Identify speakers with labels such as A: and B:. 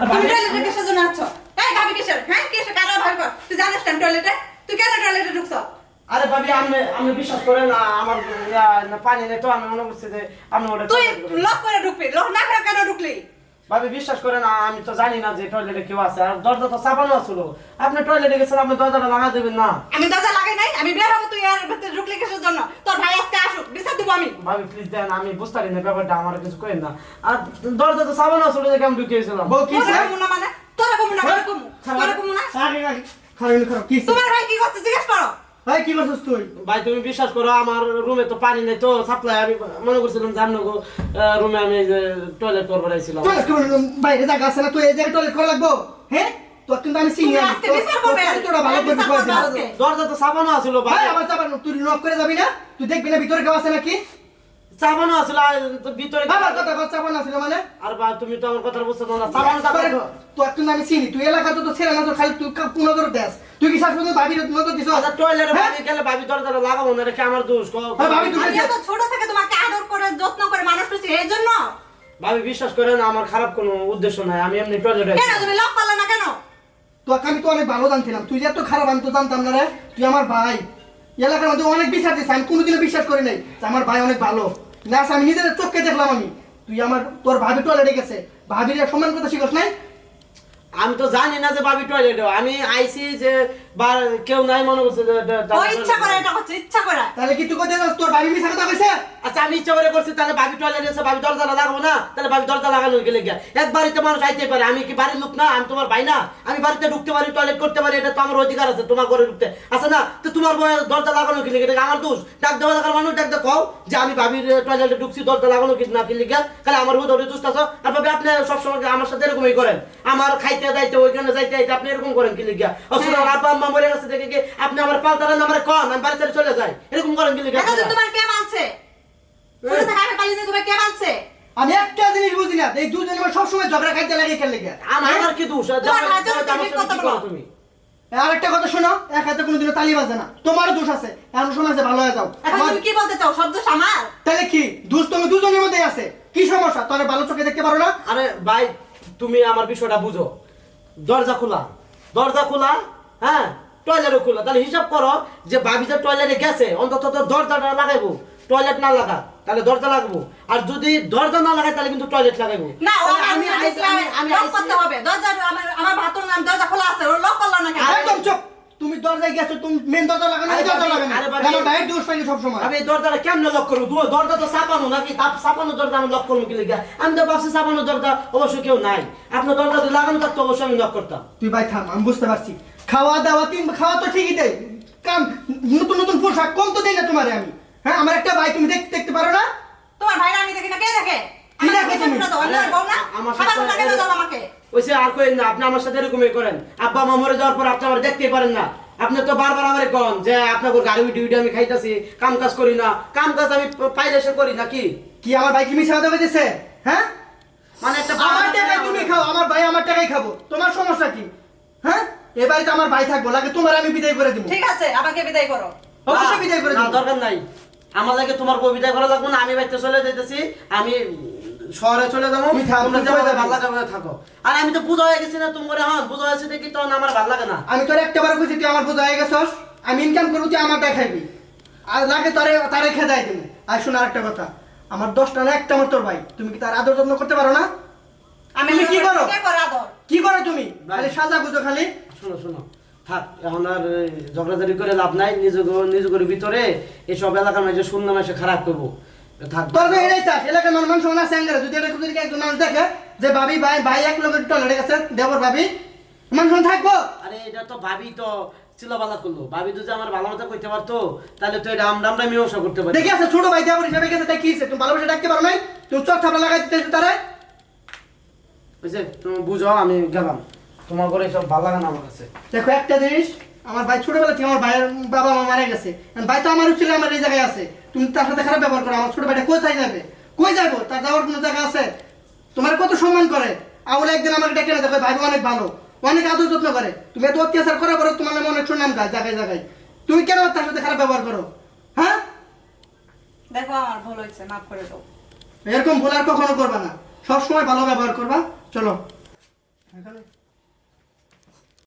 A: তুমি
B: ভাবি
A: টয়লেটে কিসের জন্য আছো? এই ভাবি কিসের? হ্যাঁ কিসের কারও ভাই কর? তুই জানিস কেন টয়লেটে তুই কেন টয়লেটে ঢুকছ?
B: আরে ভাবি আমি আমি বিশ্বাস করে না আমার পানি নেই তো আমি মনে করছি যে আমি ওটা
A: তুই লক করে ঢুকবি। লক না করে কেন ঢুকলি?
B: ভাবি বিশ্বাস করে না আমি তো জানি না যে টয়লেটে কেউ আছে। আর দরজা তো চাপানো ছিল। আপনি টয়লেটে গেছেন আপনি দরজাটা লাগা দেবেন না।
A: আমি দরজা লাগাই নাই আমি বের হব তুই এর ভিতরে ঢুকলি কিসের জন্য? তোর ভাই আজকে দিব আমি
B: ভাবি প্লিজ দেন আমি বুঝতে পারি না ব্যাপারটা আমার কিছু করেন না। আর দরজা তো চাপানো ছিল দেখে আমি ঢুকিয়েছিলাম
C: বউ কি?
A: না মানে? তোরা কমু না তোরা কমু। তোরা কমু না?
C: আগে খারাপ খারাপ কি
A: তোমার ভাই কি করছে জিজ্ঞেস করো।
C: ভাই কি করছিস তুই?
B: ভাই তুমি বিশ্বাস করো আমার রুমে তো পানি নেই তো সাপ্লাই আমি মনে করছিলাম জানো রুমে আমি টয়লেট করব রাইছিলাম
C: টয়লেট করে বাইরে জায়গা আছে না তুই এই জায়গায় টয়লেট করা লাগবো? হ্যাঁ? তোর কিন্তু আমি সিনিয়র
A: আজকে বিচার করবে
C: তোরা ভালো করে
A: বিচার
C: কয়ে
A: করবে
C: দিস
A: আজকে।
B: দরজা তো চাপানো আছিল ভাই।
C: ভাই আবার তুই নক করে যাবি না? তুই দেখবি না ভিতরে কেউ আছে নাকি?
B: চাপানো আছিল ভিতরে
C: বাবার কথা কথা চাপানো আছিল মানে?
B: আর বা তুমি তো আমার কথা বুঝতে না। চাপানো
C: তোর
B: চাপানো
C: তোর আমি চিনি। তুই এলাকা তো ছেলে না তো খালি তুই কোন নজর দেস। তুই কি শাসন ভাবির নজর দিছ?
B: আচ্ছা টয়লেটে
C: হ্যাঁ?
B: ভাবি গেলে ভাবি দরজাটা লাগাবো না রেখে আমার দোষ। ক-
C: হ্যাঁ, ভাবি তুমি-
A: আমি এত ছোট থেকে তোমাকে আদর করে যত্ন করে মানুষ করছি এই জন্য?
B: ভাবি বিশ্বাস করে না আমার খারাপ কোনো উদ্দেশ্য নাই আমি এমনি টয়লেটে
A: কেন তুমি লক করলে না কেন?
C: তোকে আমি তো অনেক ভালো জানছিলাম। তুই যে এত খারাপ, আমি তো জানতাম না রে। তুই আমার ভাই। এলাকার মধ্যে অনেক বিশ্বাস দিস আমি কোনোদিনও বিশ্বাস করি নাই যে আমার ভাই অনেক ভালো। না আমি নিজের চোখকে দেখলাম আমি। তুই আমার, তোর ভাবি টয়লেটে গেছে। ভাবির সম্মান কথা শিখস নাই?
B: আমি তো জানি না যে ভাবি টয়লেটে আমি আইছি যে বা কেউ নাই মনে করছে
A: ও ইচ্ছা করে এটা করছে ইচ্ছা করে।
C: তাহলে কি তুই তোর ভাবি মিশা কথা কইছে?
B: আচ্ছা আমি ইচ্ছা করে করছি তাহলে ভাবি টয়লেট এসে ভাবি দরজা লাগাবো না? তাহলে ভাবি দরজা লাগানো গেলে গিয়া এক বাড়িতে মানুষ আইতে পারে আমি কি বাড়ির লোক না? আমি তোমার ভাই না? আমি বাড়িতে ঢুকতে পারি টয়লেট করতে পারি এটা তো আমার অধিকার আছে তোমার ঘরে ঢুকতে। আছে না? তো তোমার বয়ে দরজা লাগানো গেলে এটা আমার দোষ। ডাক দেওয়া লাগার মানুষ ডাক কও যে আমি ভাবির টয়লেটে ঢুকছি দরজা লাগানো কি না কিনলে গিয়া তাহলে আমার উপর ধরে দোষ আছে? আর ভাবি আপনি সবসময় আমার সাথে এরকমই করেন? আমার খাইতে যাইতে ওইখানে যাইতে আপনি এরকম করেন কিনলে গিয়া। অসুবিধা আম্মা মরে গেছে দেখে কি আপনি আমার পাল্টারেন আমার কন আমি বাড়ি ছেড়ে চলে যাই। এরকম করেন গিয়া
A: এতদিন তোমার কে মানছে? ছোট থেকে আমি পালিয়ে তোমার কে মানছে?
C: আমি একটা জিনিস বুঝি না এই দুজন আমার সবসময় ঝগড়া খাইতে লাগে খেলে গিয়া
B: আমার আমার কি দোষ? তো
A: তুমি কথা বলো।
B: তুমি?
C: আর একটা কথা শোনো এক হাতে কোনোদিনও তালি বাজে না। তোমারও দোষ আছে এমন সময় আছে ভালো হয়ে যাও।
A: এখন তুমি কি বলতে চাও? শব্দ আমার?
C: তাহলে কি? দোষ তুমি দুজনের মধ্যে আছে। কি সমস্যা? তোর ভালো চোখে দেখতে পারো না?
B: আরে ভাই তুমি আমার বিষয়টা বুঝো। দরজা খোলা। দরজা খোলা হ্যাঁ টয়লেটও খোলা। তাহলে হিসাব করো যে ভাবি যে টয়লেটে গেছে অন্তত তো দরজাটা লাগাইবো। টয়লেট না লাগা তাহলে দরজা লাগবো। আর যদি দরজা না লাগাই তাহলে কিন্তু টয়লেট লাগাইবো।
A: না আমি
B: আমি আমি আমি আমি
A: আমি
B: আমি
A: করতে হবে। দরজা আমার আমার আমি নাম দরজা খোলা আছে আমি লক করল না কেন
C: একদম চুপ তুমি দরজায় গেছো তুমি মেন দরজা লাগানো এই দরজা লাগানো।
B: আরে
C: ভাইয়ের দোষ পাইনি সবসময়?
B: আমি এই দরজাটা কেমনে লক করব? দু- দরজা তো চাপানো নাকি? তাপ চাপানো দরজা আমি লক করব কি লিখা আমি তো ভাবছি চাপানো দরজা অবশ্য কেউ নাই। আপনার দরজা যদি লাগানো থাকতো অবশ্যই আমি লক করতাম।
C: তুই ভাই থাম আমি বুঝতে পারছি। খাওয়া দাওয়া তিন খাওয়া তো ঠিকই দেয় কাম নতুন নতুন পোশাক কম তো দেই না তোমারে আমি। হ্যাঁ আমার একটা ভাই তুমি দেখতে দেখতে পারো না?
A: তোমার ভাইরা আমি দেখি না কে দেখে?
C: কি
A: আমার
C: দেখে তুমি?
A: ঘুরে দাও, আমি না?
B: আমার সাথে-
A: না কেন দাও আমাকে?
B: ওইসে আর কই না আপনি আমার সাথে এরকমই করেন। আব্বা মা মরে যাওয়ার পর আপনি আমার দেখতেই পারেন না। আপনি তো বারবার আমারে কন যে আপনার গাড়ি উঠি উঠি আমি খাইতাছি কাম কাজ করি না। কাম কাজ আমি পাইলে সে করি নাকি?
C: কি কি আমার ভাই কি মিশা দেবে দিছে হ্যাঁ?
B: মানে একটা
C: আমার টাকায় তুমি খাও আমার ভাই আমার টাকায় খাব। তোমার সমস্যা কি? হ্যাঁ? এ বাড়িতে আমার ভাই থাকব লাগে তোমার আমি বিদায় করে দিব?
A: ঠিক আছে আমাকে বিদায় করো।
C: অবশ্যই বিদায় করে
B: না
C: দিব।
B: দরকার নাই। আমার লাগে তোমার বিদায় করা লাগবে না আমি বাড়িতে চলে যেতেছি আমি শহরে চলে যাব
C: তুমি থাকো,
B: তোমরা
C: তুমি
B: যাব
C: যাবে।
B: ভালো লাগে থাকো। আর আমি তো বুঝা হয়ে গেছি না তুমি করে হ্যাঁ বুঝা হয়েছে দেখি তখন আমার ভালো লাগে না
C: আমি তোর একটা বার কইছি তুই আমার বোঝা হয়ে গেছস। আমি ইনকাম করব তুই আমারটা খাইবি। আর লাগে তোরে তারে খেদাই দিবি আর শোন আরেকটা কথা আমার দশটা না একটা আমার তোর ভাই। তুমি কি তার আদর যত্ন করতে পারো না?
A: আমি
C: কি করো?
A: কে করে
C: কি করো তুমি? খালি সাজা বুঝো খালি।
B: শোনো শোনো থাক এখন আর ঝগড়াঝাড়ি করে লাভ নাই। নিজে নিজের ভিতরে এসব এলাকার মাঝে শূন্য মাসে খারাপ করব।
C: তোর তো এটাই চাস এলাকার মানুষ মানুষ না স্যাঙ্গারে যদি এটা যদি একজন মানুষ দেখে যে ভাবি ভাই ভাই এক লোকের টয়লেটে গেছে দেবর ভাবি মানুষ থাকব।
B: আরে এটা তো ভাবি তো চিলাবালা করল। ভাবি তো যে আমার ভালো মতো করতে পারতো তাহলে তো এটা আমরা আমরা মীমাংসা করতে পারি।
C: দেখি আছে ছোট ভাই দেবর হিসাবে গেছে তাই কি হইছে? তুমি ভালোবাসা ডাকতে পারো নাই? তুমি চোখ থাপড়া লাগাই দিতে তারে?
B: বুঝছে তুমি বুঝো আমি গেলাম। তোমার করে সব ভালো লাগে না আমার কাছে?
C: দেখো একটা জিনিস আমার ভাই ছোটবেলা থেকে আমার ভাইয়ের বাবা মা মারা গেছে। ভাই তো আমারও ছিল আমার এই জায়গায় আছে। তুমি তার সাথে খারাপ ব্যবহার করো আমার ছোট ভাইটা কোথায় যাবে? কই যাব? তার যাওয়ার কোনো জায়গা আছে? তোমার কত সম্মান করে? আউলে একদিন আমার ডেকে না দেখো ভাই অনেক ভালো অনেক আদর যত্ন করে। তুমি এত অত্যাচার করার পরে তোমার নামে অনেক সুনাম গায় জায়গায় জায়গায় তুমি কেন তার সাথে খারাপ ব্যবহার করো? হ্যাঁ?
A: দেখো আমার ভুল হয়েছে মাফ করে দাও।
C: এরকম ভুল আর কখনো করবা না। সবসময় ভালো ব্যবহার করবা। চলো। এখানে